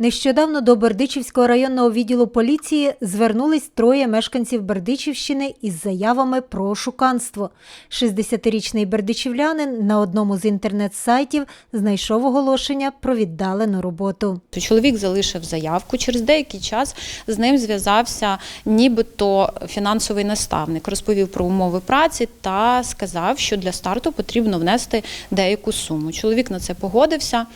Нещодавно до Бердичівського районного відділу поліції звернулись троє мешканців Бердичівщини із заявами про шуканство. 60-річний бердичівлянин на одному з інтернет-сайтів знайшов оголошення про віддалену роботу. Чоловік залишив заявку. Через деякий час з ним зв'язався нібито фінансовий наставник, розповів про умови праці та сказав, що для старту потрібно внести деяку суму. Чоловік на це погодився.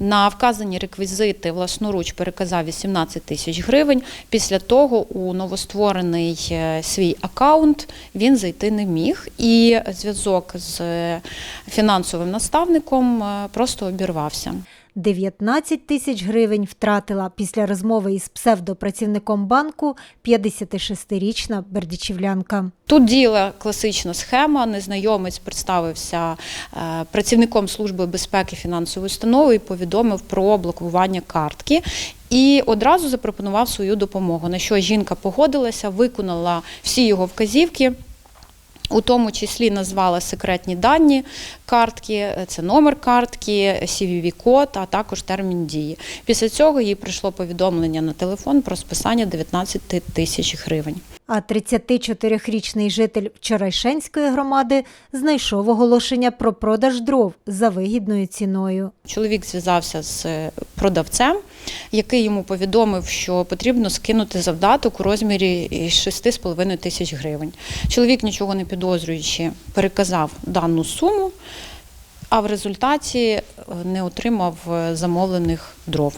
На вказані реквізити власноруч переказав 18 тисяч гривень. Після того у новостворений е, свій аккаунт він зайти не міг, і зв'язок з е, фінансовим наставником е, просто обірвався. 19 тисяч гривень втратила після розмови із псевдопрацівником банку 56-річна бердичівлянка. Тут діяла класична схема. Незнайомець представився е, працівником служби безпеки фінансової установи і повідомив про блокування картки. І одразу запропонував свою допомогу. На що жінка погодилася, виконала всі його вказівки. У тому числі назвала секретні дані картки, це номер картки, CVV-код, а також термін дії. Після цього їй прийшло повідомлення на телефон про списання 19 тисяч гривень. А 34-річний житель Вчорайшенської громади знайшов оголошення про продаж дров за вигідною ціною. Чоловік зв'язався з е, продавцем, який йому повідомив, що потрібно скинути завдаток у розмірі 6,5 тисяч гривень. Чоловік, нічого не підозрюючи, переказав дану суму, а в результаті е, не отримав е, замовлених дров.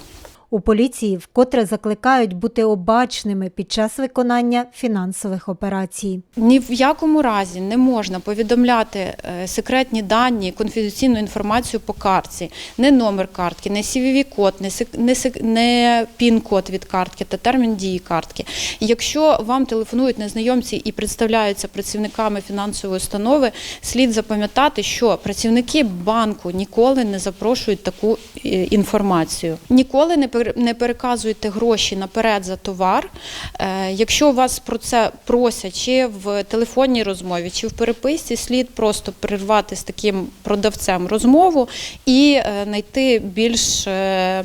У поліції вкотре закликають бути обачними під час виконання фінансових операцій. Ні в якому разі не можна повідомляти е, секретні дані, конфіденційну інформацію по картці, не номер картки, не CVV-код, не, сек- не, не пін-код від картки та термін дії картки. Якщо вам телефонують незнайомці і представляються працівниками фінансової установи, слід запам'ятати, що працівники банку ніколи не запрошують таку е, інформацію. Ніколи не не переказуйте гроші наперед за товар. Е, Якщо вас про це просять чи в телефонній розмові, чи в переписці, слід просто перервати з таким продавцем розмову і е, знайти більш е,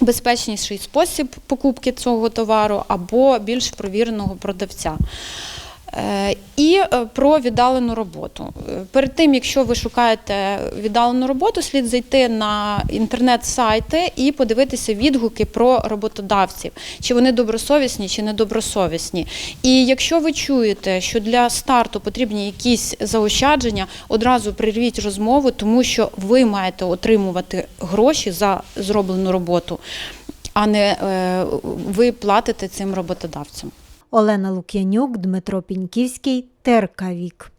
безпечніший спосіб покупки цього товару або більш провіреного продавця. Е, І е, про віддалену роботу. Е, Перед тим, якщо ви шукаєте віддалену роботу, слід зайти на інтернет-сайти і подивитися відгуки про роботодавців, чи вони добросовісні, чи недобросовісні. І якщо ви чуєте, що для старту потрібні якісь заощадження, одразу прервіть розмову, тому що ви маєте отримувати гроші за зроблену роботу, а не ви платите цим роботодавцям. Олена Лук'янюк, Дмитро Піньківський, ТРК Вік.